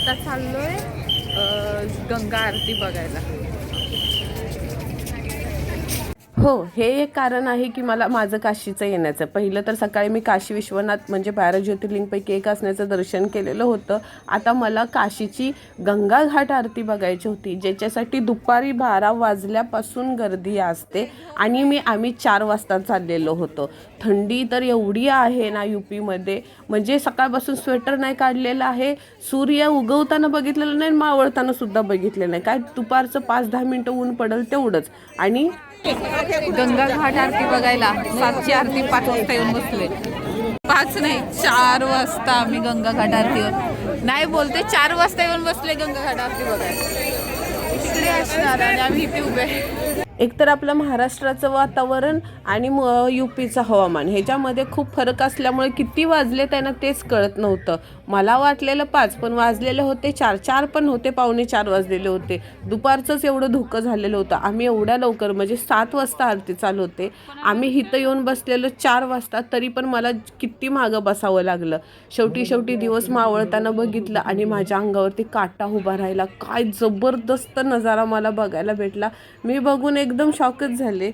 आता चाललोय गंगा आरती बघायला. हो हे एक कारण आहे की मला माझं काशीचं येण्याचं. पहिलं तर सकाळी मी काशी विश्वनाथ म्हणजे बारा ज्योतिर्लिंगपैकी एक असण्याचं दर्शन केलेलं होतं. आता मला काशीची गंगा घाट आरती बघायची होती ज्याच्यासाठी दुपारी बारा वाजल्यापासून गर्दी असते आणि मी आम्ही चार वाजता चाललेलो होतो. थंडी तर एवढी आहे ना यू पीमध्ये. म्हणजे सकाळपासून स्वेटर नाही काढलेलं आहे सूर्य उगवताना बघितलेलं नाही मावळताना सुद्धा बघितलेलं नाही. काय दुपारचं पाच दहा मिनटं ऊन पडेल तेवढंच. आणि गंगा घाट आरती बघायला. सातची आरती पाच वाजता येऊन बसले. पाच नाही चार वाजता आम्ही गंगा घाट आरतीवर. नाही बोलते चार वाजता येऊन बसले गंगा घाट आरती बघायला. इकडे असणार आणि आम्ही इथे उभे एकतर आपलं महाराष्ट्राचं वातावरण आणि यू पीचं हवामान ह्याच्यामध्ये खूप फरक असल्यामुळे किती वाजले त्यांना तेच कळत नव्हतं. मला वाटलेलं पाच पण वाजलेले होते चार चार पण होते पावणे चार वाजलेले होते. दुपारचंच एवढं धुकं झालेलं होतं. आम्ही एवढ्या लवकर म्हणजे सात वाजता आरती चालू होते. आम्ही इथं येऊन बसलेलो चार वाजता तरी पण मला किती मागं बसावं लागलं. शेवटी शेवटी दिवस मावळताना बघितलं आणि माझ्या अंगावरती काटा उभा राहिला. काय जबरदस्त नजारा मला बघायला भेटला. मी बघून एक एकदम शॉकच झाले.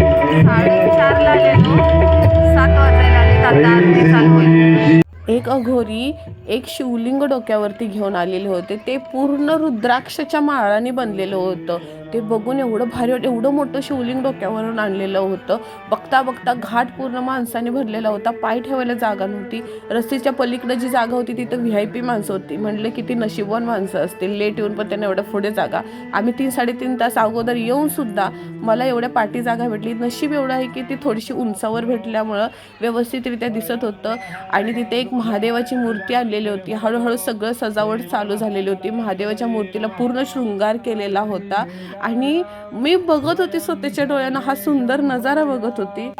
साडेचारला आलेलो सात वाजायला आले आता आरती चालू एक अघोरी एक शिवलिंग डोक्यावरती घेऊन आलेले होते. ते पूर्ण रुद्राक्षच्या माळाने बनलेलं होतं. ते बघून एवढं भारी एवढं मोठं शिवलिंग डोक्यावरून आणलेलं होतं. बघता बघता घाट पूर्ण माणसाने भरलेला होता. पाय ठेवायला जागा नव्हती. रस्त्याच्या पलीकडं जी जागा होती तिथं व्ही आय पी माणसं होती. म्हणलं की ती नशीबवान माणसं असतील. लेट येऊन पण त्यांना एवढ्या पुढे जागा. आम्ही तीन साडेतीन तास अगोदर येऊनसुद्धा मला एवढ्या पाठी जागा भेटली. नशीब एवढं आहे की ती थोडीशी उंचावर भेटल्यामुळं व्यवस्थितरित्या दिसत होतं. आणि तिथे एक महादेवाची मूर्ती आणलेली होती. हळूहळू सगळं सजावट चालू झालेली होती. महादेवाच्या मूर्तीला पूर्ण शृंगार केलेला होता. आणि मी बघत होती स्वतःच्या डोळ्यानं. हा सुंदर नजारा बघत होती.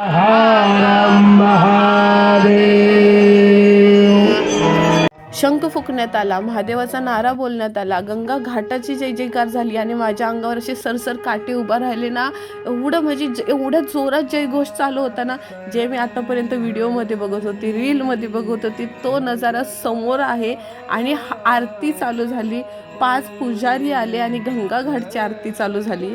शंख फुकण्यात आला महादेवाचा नारा बोलण्यात आला गंगा घाटाची जय जयकार झाली आणि माझ्या अंगावर असे सरसर काटे उभा राहिले ना एवढं म्हणजे एवढ्या जोरात जयघोष चालू होता ना जे मी आतापर्यंत व्हिडिओमध्ये बघत होती रीलमध्ये बघत होती तो नजारा समोर आहे आणि आरती चालू झाली. पाच पुजारी आले आणि गंगा घाटची आरती चालू झाली.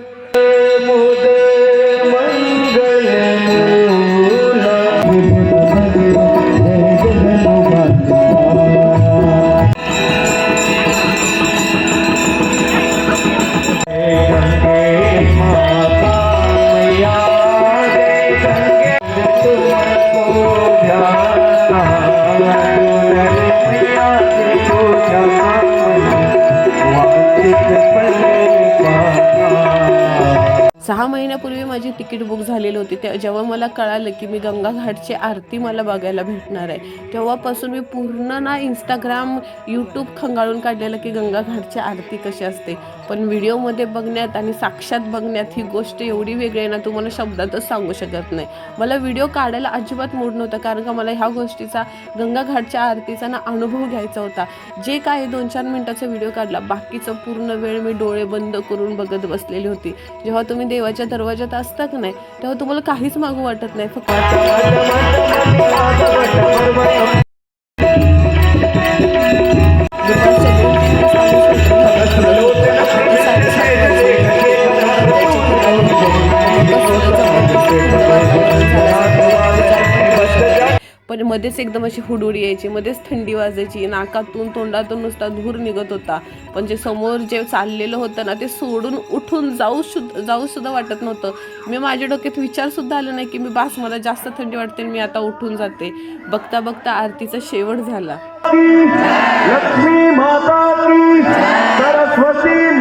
सहा महिन्यापूर्वी माझी तिकीट बुक झालेली होती. ते जेव्हा मला कळालं की मी गंगा घाटची आरती मला बघायला भेटणार आहे तेव्हापासून मी पूर्ण ना इंस्टाग्राम यूट्यूब खंगाळून काढलेलं की गंगा घाटची आरती कशी असते. पण व्हिडिओमध्ये बघण्यात आणि साक्षात बघण्यात ही गोष्ट एवढी वेगळी आहे ना तुम्हाला शब्दातच सांगू शकत नाही. मला व्हिडिओ काढायला अजिबात मूड नव्हता कारण का मला ह्या गोष्टीचा गंगाघाटच्या आरतीचा ना अनुभव घ्यायचा होता. जे काय दोन चार मिनटाचा व्हिडिओ काढला बाकीचं पूर्ण वेळ मी डोळे बंद करून बघत बसलेली होती. जेव्हा तुम्ही देवाच्या दरवाजात असता का नाही तेव्हा तुम्हाला काहीच मागू वाटत नाही फक्त पण मध्येच एकदम अशी हुडहुड यायची मध्येच थंडी वाजायची नाकातून तोंडातून नुसता धूर निघत होता. पण जे समोर जे चाललेलं होतं ना ते सोडून उठून जाऊ सुद्धा जाऊ सुद्धा वाटत नव्हतं. मी माझ्या डोक्यात विचारसुद्धा आला नाही की मी बास मला जास्त थंडी वाटते मी आता उठून जाते. बघता बघता आरतीचा शेवट झाला. लक्ष्मी माता की सरस्वती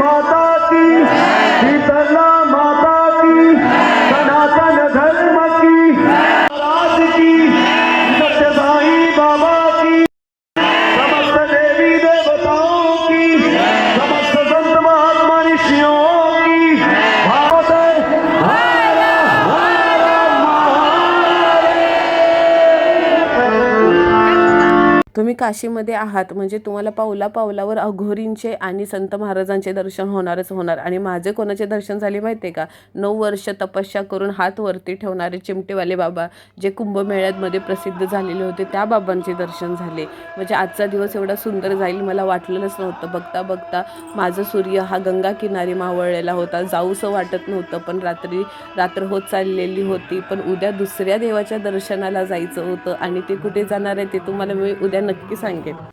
तुम्ही काशीमध्ये आहात म्हणजे तुम्हाला पावला पावलावर अघोरींचे आणि संत महाराजांचे दर्शन होणारच होणार. आणि माझे कोणाचे दर्शन झाले माहिती आहे का? नऊ वर्ष तपस्या करून हात वरती ठेवणारे चिमटेवाले बाबा जे कुंभमेळ्यामध्ये प्रसिद्ध झालेले होते त्या बाबांचे दर्शन झाले. म्हणजे आजचा दिवस एवढा सुंदर जाईल मला वाटलेलंच नव्हतं. बघता बघता माझं सूर्य हा गंगा किनारी मावळलेला होता. जाऊसं वाटत नव्हतं पण रात्री रात्र होत चाललेली होती. पण उद्या दुसऱ्या देवाच्या दर्शनाला जायचं होतं आणि ते कुठे जाणार आहे ते तुम्हाला मी उद्या नक्की नक्की सांगेन.